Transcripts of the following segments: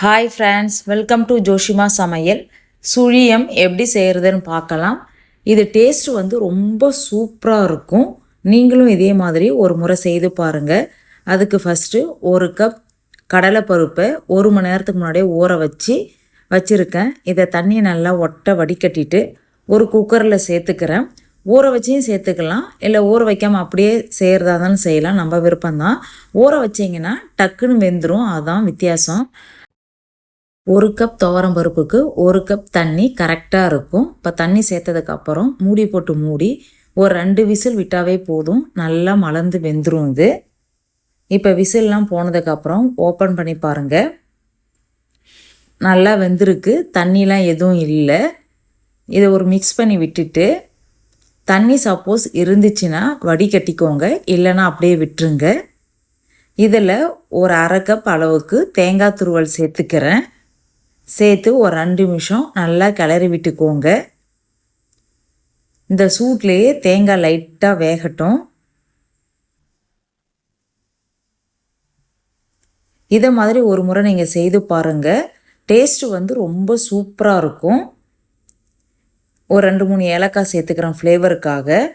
Hi friends welcome to Joshima சமையல் சுழியம் எப்படி செய்கிறதுன்னு பார்க்கலாம். இது டேஸ்ட் வந்து ரொம்ப சூப்பராக இருக்கும். நீங்களும் இதே மாதிரி ஒரு முறை செய்து பாருங்கள் அதுக்கு ஃபஸ்ட்டு ஒரு கப் கடலைப்பருப்பை ஒரு மணி நேரத்துக்கு முன்னாடியே ஊற வச்சு வச்சுருக்கேன். இதை தண்ணியை நல்லா ஒட்ட வடிகட்டிட்டு ஒரு குக்கரில் சேர்த்துக்கிறேன். ஊற வச்சியும் சேர்த்துக்கலாம். இல்லை ஊற வைக்காமல் அப்படியே செய்கிறதா இருந்தாலும் செய்யலாம். நம்ம விருப்பம்தான். ஊற வச்சிங்கன்னா டக்குன்னு வெந்துடும் அதுதான் வித்தியாசம். ஒரு கப் துவரம் பருப்புக்கு ஒரு கப் தண்ணி கரெக்டாக இருக்கும். இப்போ தண்ணி சேர்த்ததுக்கப்புறம் மூடி போட்டு மூடி ஒரு ரெண்டு விசில் விட்டாவே போதும். நல்லா மலர்ந்து வெந்துடும் இது. இப்போ விசில்லாம் போனதுக்கப்புறம் ஓப்பன் பண்ணி பாருங்கள் நல்லா வெந்திருக்கு. தண்ணிலாம் எதுவும் இல்லை. இதை ஒரு மிக்ஸ் பண்ணி விட்டுட்டு தண்ணி சப்போஸ் இருந்துச்சுன்னா வடிகட்டிக்கோங்க. இல்லைன்னா அப்படியே விட்டுருங்க. இதில் ஒரு அரை கப் அளவுக்கு தேங்காய் துருவல் சேர்த்துக்கிறேன். சேர்த்து ஒரு ரெண்டு நிமிஷம் நல்லா கிளறி விட்டுக்கோங்க. இந்த சூட்லேயே தேங்காய் லைட்டாக வேகட்டும். இதை மாதிரி ஒரு முறை நீங்கள் செய்து பாருங்கள் டேஸ்ட்டு வந்து ரொம்ப சூப்பராக இருக்கும். ஒரு ரெண்டு மூணு ஏலக்காய் சேர்த்துக்கிறேன் ஃப்ளேவருக்காக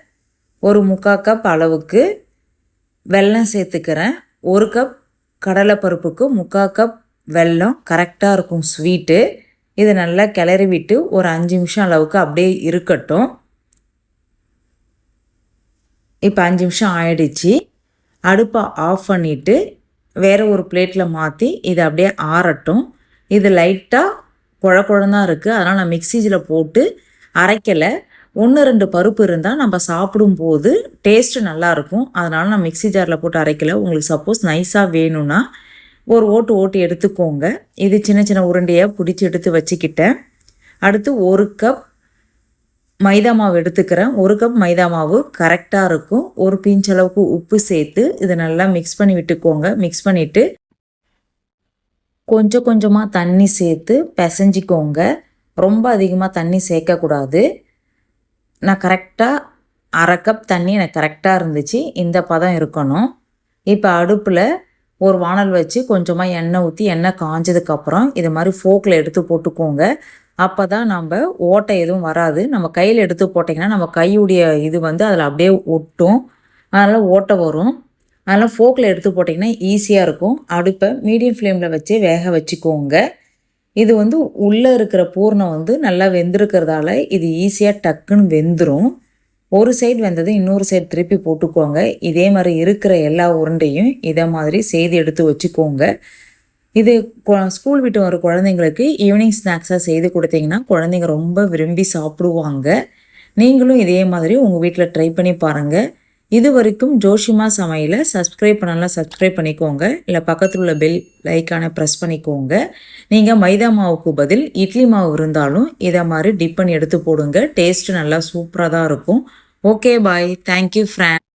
ஒரு முக்கால் கப் அளவுக்கு வெல்லம் சேர்த்துக்கிறேன். ஒரு கப் கடலைப்பருப்புக்கு முக்கால் கப் வெல்லம் கரெக்டாக இருக்கும் ஸ்வீட்டு இதை நல்லா கிளறி விட்டு ஒரு அஞ்சு நிமிஷம் அளவுக்கு அப்படியே இருக்கட்டும். இப்போ அஞ்சு நிமிஷம் ஆயிடுச்சு. அடுப்பை ஆஃப் பண்ணிவிட்டு வேறு ஒரு பிளேட்டில் மாற்றி இதை அப்படியே ஆறட்டும். இது லைட்டாக குழ குழந்தான் இருக்குது அதனால் நான் மிக்சிஜில் போட்டு அரைக்கலை. ஒன்று ரெண்டு பருப்பு இருந்தால் நம்ம சாப்பிடும்போது டேஸ்ட்டு நல்லாயிருக்கும் அதனால் நான் மிக்சி ஜாரில் போட்டு அரைக்கலை. உங்களுக்கு சப்போஸ் நைஸாக வேணும்னா ஒரு ஓட்டு ஓட்டு எடுத்துக்கோங்க. இது சின்ன சின்ன உருண்டையாக பிடிச்சி எடுத்து வச்சுக்கிட்டேன். அடுத்து ஒரு கப் மைதா மாவு எடுத்துக்கிறேன். ஒரு கப் மைதா மாவு கரெக்டாக இருக்கும். ஒரு பிஞ்சளவுக்கு உப்பு சேர்த்து இதை நல்லா மிக்ஸ் பண்ணி விட்டுக்கோங்க. மிக்ஸ் பண்ணிவிட்டு கொஞ்சம் கொஞ்சமாக தண்ணி சேர்த்து பிசைஞ்சிக்கோங்க. ரொம்ப அதிகமாக தண்ணி சேர்க்கக்கூடாது. நான் கரெக்டாக அரை கப் தண்ணி எனக்கு கரெக்டாக இருந்துச்சு. இந்த பதம் இருக்கணும். இப்போ அடுப்பில் ஒரு வானல் வச்சு கொஞ்சமாக எண்ணெய் ஊற்றி எண்ணெய் காஞ்சதுக்கப்புறம் இது மாதிரி ஃபோக்கில் எடுத்து போட்டுக்கோங்க. அப்போ தான் நம்ம ஓட்டை எதுவும் வராது. நம்ம கையில் எடுத்து போட்டிங்கன்னா நம்ம கையுடைய இது வந்து அதில் அப்படியே ஒட்டும். அதனால் ஓட்டை வரும். அதனால் ஃபோக்கில் எடுத்து போட்டிங்கன்னா ஈஸியாக இருக்கும். அடுப்பை மீடியம் ஃப்ளேமில் வச்சு வேக வச்சுக்கோங்க. இது வந்து உள்ளே இருக்கிற பூர்ணம் வந்து நல்லா வெந்திருக்கிறதால இது ஈஸியாக டக்குன்னு வெந்துடும் ஒரு சைடு வந்ததும் இன்னொரு சைடு திருப்பி போட்டுக்கோங்க. இதே மாதிரி இருக்கிற எல்லா உருண்டையும் இதை மாதிரி செய்து எடுத்து வச்சுக்கோங்க. இது ஸ்கூல் விட்டு வர குழந்தைங்களுக்கு ஈவினிங் ஸ்நாக்ஸாக செய்து கொடுத்தீங்கன்னா குழந்தைங்க ரொம்ப விரும்பி சாப்பிடுவாங்க. நீங்களும் இதே மாதிரி உங்கள் வீட்டில் ட்ரை பண்ணி பாருங்கள் இது வரைக்கும் ஜோஷிமா சமையலை சப்ஸ்கிரைப் பண்ணலாம் சப்ஸ்கிரைப் பண்ணிக்கோங்க. இல்லை பக்கத்தில் உள்ள பெல் லைக்கான ப்ரெஸ் பண்ணிக்கோங்க. நீங்கள் மைதா மாவுக்கு பதில் இட்லி மாவு இருந்தாலும் இதை மாதிரி டிப் பண்ணி எடுத்து போடுங்க. டேஸ்ட்டு நல்லா சூப்பராக தான் இருக்கும். Okay bye thank you ஃப்ரேன்